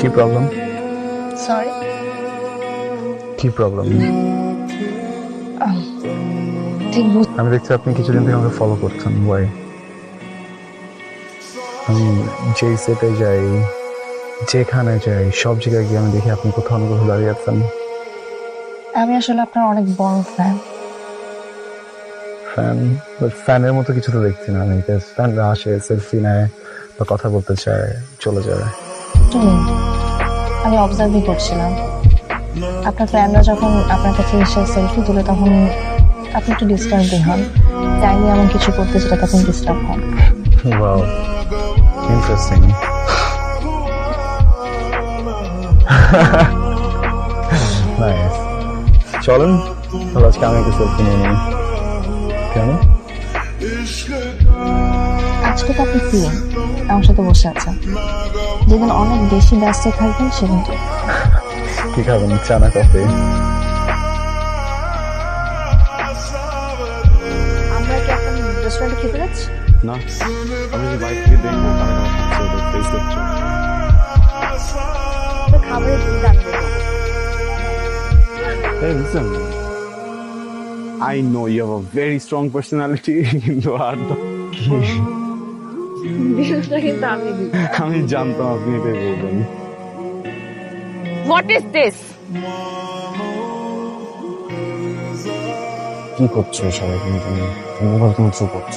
কি problem sorry কি problem ঠিক আমি দেখছি আপনি কিছুদিন থেকে আমাকে ফলো করছেন ওয়াই আমি যেই সেটে যাই যেখানে যাই সব জায়গায় গিয়ে আমি দেখি আপনি কোথাও না কোথাও দাঁড়িয়ে আছেন। আমি আসলে আপনার অনেক বড় ফ্যান ফ্যান ফ্যানের মতো কিছু তো দেখছি না আমি ফ্যানরা আসে সেলফি নেয় বা কথা বলতে চায় চলে যায়। আমি অবজার্ভই করছিলাম। আপনার ফ্যানরা যখন আপনার কাছে এসে সেলফি তুলে তখন আপনি একটু ডিস্টার্বই হন। চাইনি এমন কিছু করতে যেটা তখন ডিস্টার্ব হন। ওয়াও ইন্টারেস্টিং নাইস চলেন তাহলে আজকে আমি একটু সেলফি নিয়ে নিই। কেন আজকে তো আপনি ফ্রি আমার সাথে বসে আছেন। যেদিন অনেক বেশি ব্যস্ত থাকবেন সেদিন কি খাবেন? চা না কফি না? আমি যে বাইরে থেকে দেখব কারা কারা খাচ্ছে ওদের ফেস দেখছি? খাবারের Hey, listen. I know you have a very strong personality, কিন্তু আর আমি জানতাম আপনি এটাই বলবেন। হোয়াট ইজ দিস কি করছ সবাই তুমি? তুমি তুমি চুপ করছ?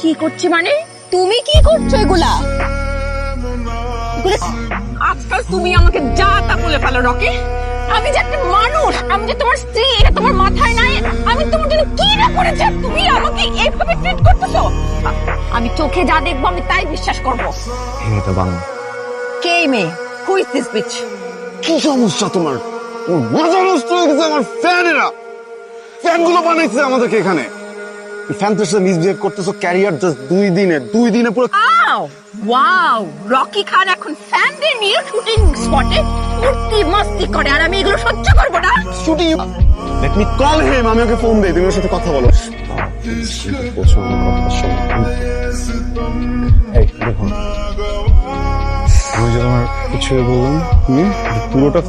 কি করছি মানে? তুমি কি করছ এগুলা? আজকাল তুমি আমাকে যা তা বলে ফেলো রকি। আমি যে একটা মানুষ আমি যে তোমার স্ত্রী এটা তোমার মাথায় নাই। আমি তোমার জন্য কি না করেছি তুমি আমাকে এইভাবে ট্রিট করতেছো? আমি চোখে যা দেখব আমি তাই বিশ্বাস করব। এটা বাংলা। কে মেয়ে? হু ইজ দিস বিচ কি সমস্যা তোমার? মাথা নষ্ট হয়ে গেছে আমার ফ্যানেরা। ফ্যানগুলো বানাইছে আমাদেরকে এখানে। ফ্যানদের সাথে মিসবিহেভ করতেছো ক্যারিয়ার জাস্ট দুই দিনে দুই দিনে পুরো ওয়াও ওয়াও রকি খান এখন ফ্যানদের নিয়ে শুটিং স্পটে ফুর্তি মস্তি করে আর আমি এগুলো সহ্য করব না। Shooting let me call him আমি ওকে ফোন দেই তুমি ওর সাথে কথা বলো। বলছো আমার কথা শোনো এই দেখুন। আমি যে তোমার কিছু বললাম হুম পুরোটা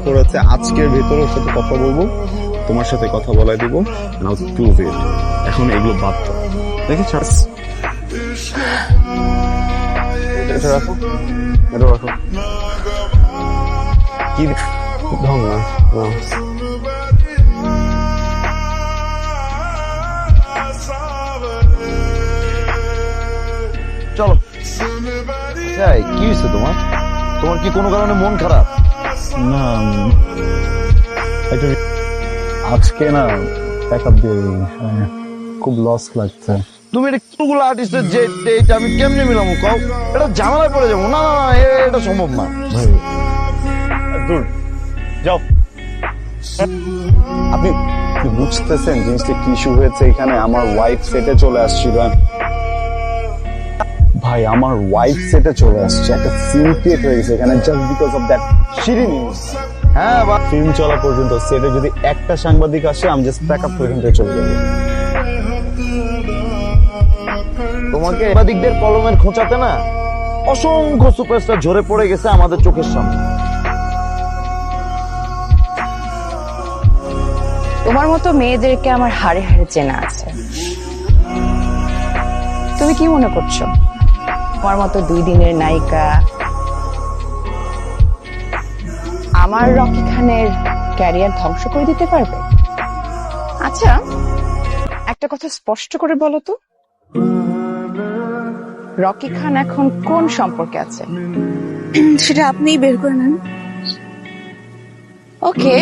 আজকের ভেতরে ওর সাথে কথা বলব তোমার সাথে কথা বলাই দিব নাও প্রুভ ইট এখন এগুলো বাদ দাও। দেখে ছাড়স এটা রাখো। এটা রাখো। কি ঢং না। চলো। এই, কি হয়েছে তোমার? তোমার কি কোনো কারণে মন খারাপ? না আজকে না প্যাক আপ দিয়ে খুব লস লাগছে। তুমি এটা কতগুলো আর্টিস্টের যে ডেট আমি কেমনে মিলামো কও? এটা ঝামেলায় পড়ে যাব। না না না এটা সম্ভব না। ভাই। দূর যাও। আপনি কি বুঝতেছেন জিনিসটা কি ইস্যু হয়েছে? এখানে আমার ওয়াইফ সেটে চলে আসছিল। ভাই আমার ওয়াইফ সেটে চলে আসছে। একটা সিন ক্রিয়েট হয়ে গেছে এখানে জাস্ট বিকজ অফ দ্যাট শিরি নিউজ হ্যাঁ বা ফিল্ম চলা পর্যন্ত সেটে যদি একটা সাংবাদিক আসে আমি জাস্ট প্যাক আপ করে এখান থেকে চলে যাব। তোমাকে কলমের খোঁচাতে না অসংখ্য সুপারস্টার ঝরে পড়ে গেছে আমাদের চোখের সামনে। তোমার মতো মেয়েদেরকে আমার হাড়ে হাড়ে চেনা আছে। তুমি কি মনে করছ? তোমার মতো দুই দিনের নায়িকা, আমার রকি খানের ক্যারিয়ার ধ্বংস করে দিতে পারবে? আচ্ছা একটা কথা স্পষ্ট করে বলো তো? রকি খান এখন কোন সম্পর্কে আছে? সেটা আপনিই বের করে নেন। ওকে।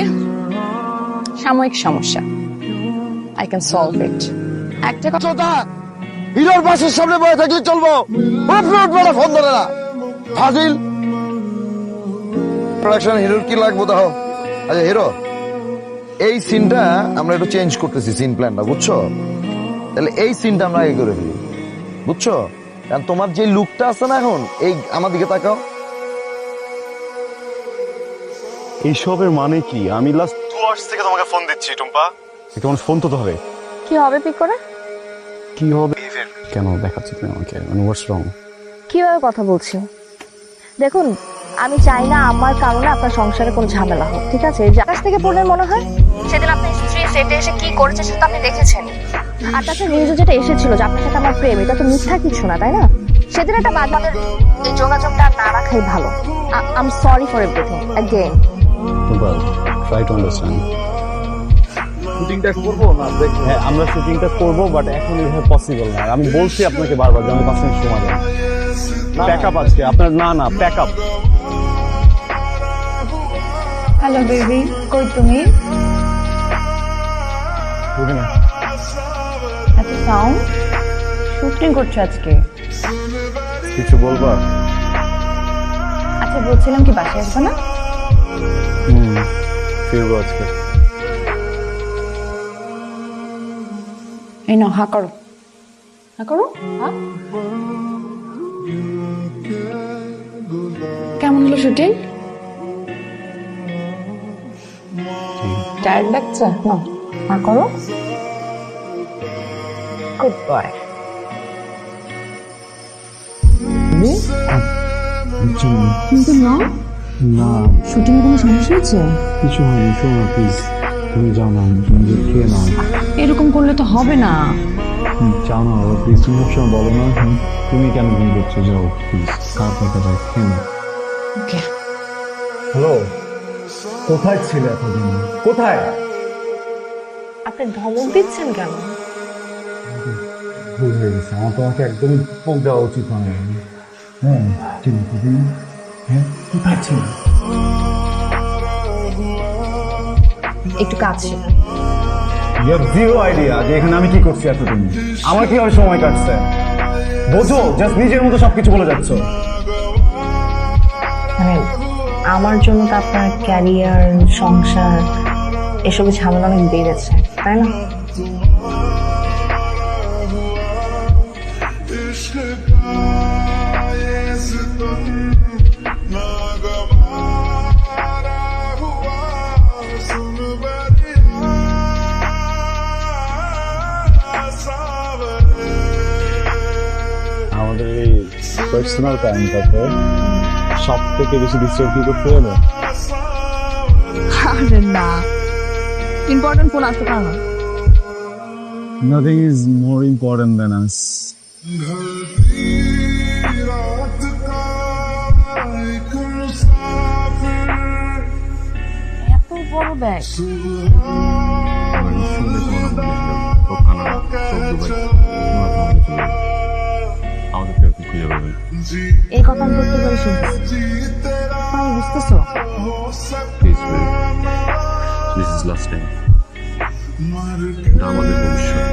সাময়িক সমস্যা। আই ক্যান সলভ ইট একটা কথা কথা হিরোর বাসের সামনে বয়ে থাকলে চলবো। উঠবে ফোন ধরে না। ফাজিল। প্রোডাকশন হিরোর কি লাগবো তাও আচ্ছা হিরো। এই সিনটা আমরা একটু চেঞ্জ করতেছি সিন প্ল্যানটা বুঝছ? তাহলে এই সিনটা আমরা আগে করে ফেলি বুঝছ? কারণ তোমার যে লুকটা আছে না এখন এই আমার দিকে তাকাও। এইসবের মানে কি? আমি লাস্ট দু মাস থেকে তোমাকে ফোন দিচ্ছি টুম্পা। তোমার ফোন তো ধরে। কি হবে পিক করে? কি হবে? কেন দেখাচ্ছি তুমি আমাকে? মানে হোয়াটস রং কীভাবে কথা বলছি? দেখুন আমি চাই না আমার কারণে আপনার সংসারে কোনো ঝামেলা হোক ঠিক আছে? যে আকাশ থেকে পড়লে মনে হয় সেদিন আপনার স্ত্রী সেটে এসে কি করেছে সেটা আপনি দেখেছেন। আর তাছাড়া নিউজে যেটা এসেছিল যে আপনার সাথে আমার প্রেম এটা তো মিথ্যা কিছু না তাই না? সেদিন একটা বাদ আমাদের এই যোগাযোগটা না রাখাই ভালো। I am sorry for everything again Tumpa try to understand শুটিংটা করব না? দেখো। হ্যাঁ আমরা শুটিংটা করব বাট এখন এভাবে পসিবল না। আমি বলছি আপনাকে বারবার যে আমি পাঁচ মিনিট সময় দেন প্যাক আপ আজকে। আপনার না না প্যাক আপ হ্যালো বেবি কই তুমি? এত সাউন্ড শুটিং করছ আজকে? কিছু বলবা? আচ্ছা বলছিলাম কি বাসায় আসবে না? হুম ফিরবো আজকে। এই নাও হা করো। হা করো হা। কেমন হলো শুটিং? টায়ার্ড লাগছে? না হা করো? গুড বয় কিন্তু না? না। শুটিং কোনো সমস্যা হয়েছে? কিছু হয়নি শোনো প্লিজ তুমি যাও না তুমি যে খেয়ে নাও। এরকম করলে তো হবে না। যাও না প্লিজ তুমি সবসময় বলো না তুমি কেন ভুল করছ যাও প্লিজ কার কথা ভাই খেয়ে নাও। ওকে হ্যালো কোথায় ছিলে এতদিন? কোথায়? আপনি ধমক দিচ্ছেন কেন? ভুল হয়ে গেছে। আমার তোমাকে একদমই ফোন দেওয়া উচিত হয় হ্যাঁ হ্যাঁ একটু কাজ ইউ জিরো আইডিয়া যে এখানে আমি কি করছি এতদিন। আমার কীভাবে সময় কাটছে? বোঝো জাস্ট নিজের মতো সবকিছু বলে যাচ্ছ। মানে আমার জন্য তো আপনার ক্যারিয়ার সংসার এসবের ঝামেলা অনেক বেড়েছে। তাই না? আমাদের এই পার্সোনাল টাইমটাতে সব থেকে বেশি ডিস্টার্ব কি করতে জানো আরে না। ইম্পর্টেন্ট ফোন আসতে পারো না। Nothing is more important than us. এত বড় ব্যাগ। এই কথা আমি করতে পারি শুনতেছি বুঝতেছো? Is last. টাইম এটা আমাদের ভবিষ্যৎ।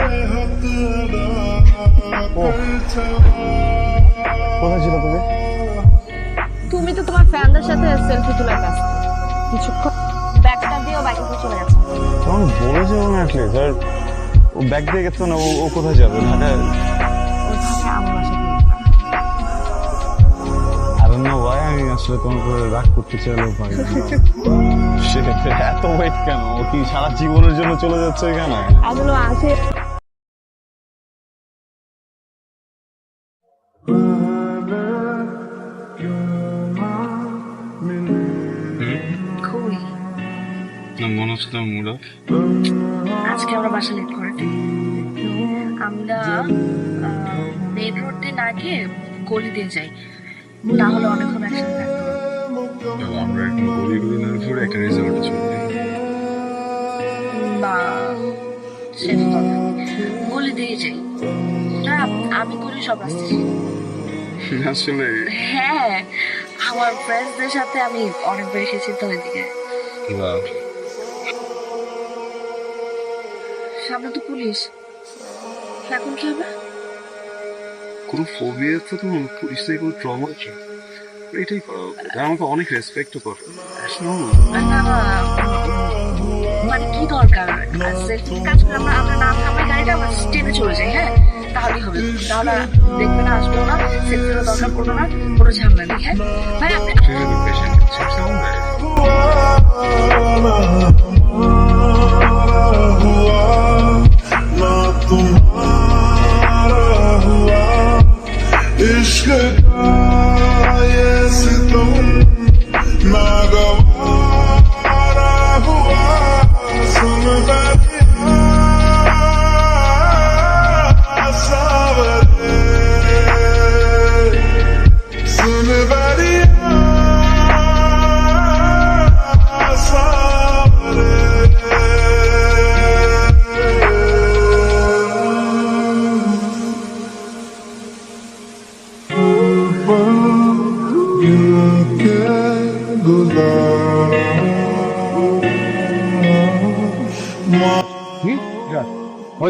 কোথায় ছিল তুমি তুমি তো তোমার ফ্যানদের সাথে সেলফি ব্যস্ত কিছুক্ষণ ব্যাগটা বাইকে চলে গেছে। তখন বলেছে মনে আসলে স্যার ও ব্যাগ দিয়ে গেছে না ও ও কোথায় যাবে? ঢাকায় ওইখানে আমার I don't know why আমি আসলে তোমার রাগ করতে চাইলেও পারি এত ওয়েট কেন? ও কি সারা জীবনের জন্য চলে যাচ্ছে এখানে? এগুলো আছে। মনে হচ্ছে মুড অফ আজকে আমরা বাসা লেট করে আমরা মেন রোড দিয়ে না গিয়ে গলি দিয়ে যাই। না হলে অনেকক্ষণ একসাথে থাকতে পারব। আমরা এখন গলি গলি না ঘুরে একটা রিসোর্টে চলে যাই। না সেটা দরকার নেই। দিয়ে যাই। না আমি গলি সব চিনি। আসলে হ্যাঁ আমার ফ্রেন্ডসদের সাথে আমি অনেকবার এসেছি তো এদিকে। বা সামনে তো পুলিশ। এখন কি হবে? কোনো ফোবিয়া তো তোমার? পুলিশ থেকে কোনো ট্রমা এটাই করা উচিত আমাকে অনেক রেসপেক্ট করো মানে কি দরকার সেলফি কাজ করে আমরা আমরা না থামাই গাড়িটা আমরা স্টেনে চলে যাই হ্যাঁ তাহলেই হবে তাহলে দেখবে না আসব না সেলফিরও দরকার পড়বে না কোনো ঝামেলা নেই হ্যাঁ ভাই আপনি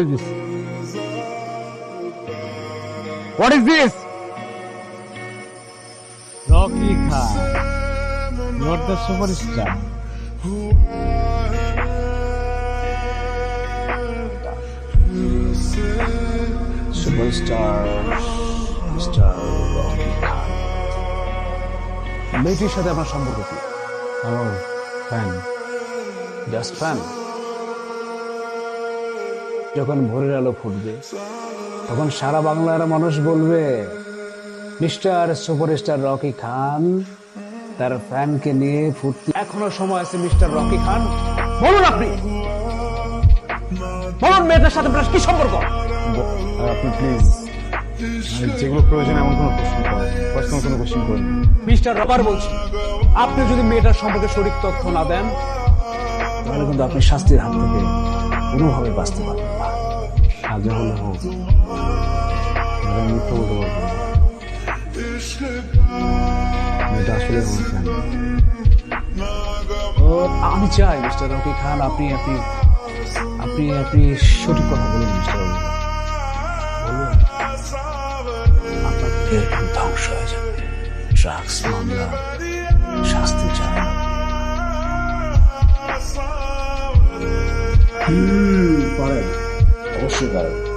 What is this? What is this? Rocky Khan. You're the superstar. Superstar, Mr. Rocky Khan. মেয়েটির সাথে আপনার সম্পর্ক কি আমার ফ্যান জাস্ট ফ্যান যখন ভোরের আলো ফুটবে তখন সারা বাংলার মানুষ বলবে মিস্টার সুপারস্টার রকি খান তার ফ্যানকে নিয়ে ফুর্তি এখনও সময় আছে মিস্টার রকি খান। বলুন আপনি বলুন মেয়েটার সাথে আপনার কি সম্পর্ক? আপনি প্লিজ যেগুলো প্রয়োজন এমন কোনো প্রশ্ন করেন পার্সোনাল কোনো কোশ্চেন করেন। মিস্টার রবার বলছি আপনি যদি মেয়েটার সম্পর্কে সঠিক তথ্য না দেন তাহলে কিন্তু আপনি শাস্তির হাত থেকে কোনোভাবে বাঁচতে পারবেন সাজা হলে হোক। মিথ্যা বলতে পারব মেয়েটা আসলে আমি চাই, মিস্টার রকি খান, আপনি আপনি আপনি আপনি সঠিক কথা বলুন, মিস্টার ধ্বংস হয়ে যাবে। ড্রাগস মামলা, শাস্তি চায় না। হুম অবশ্যই পারেন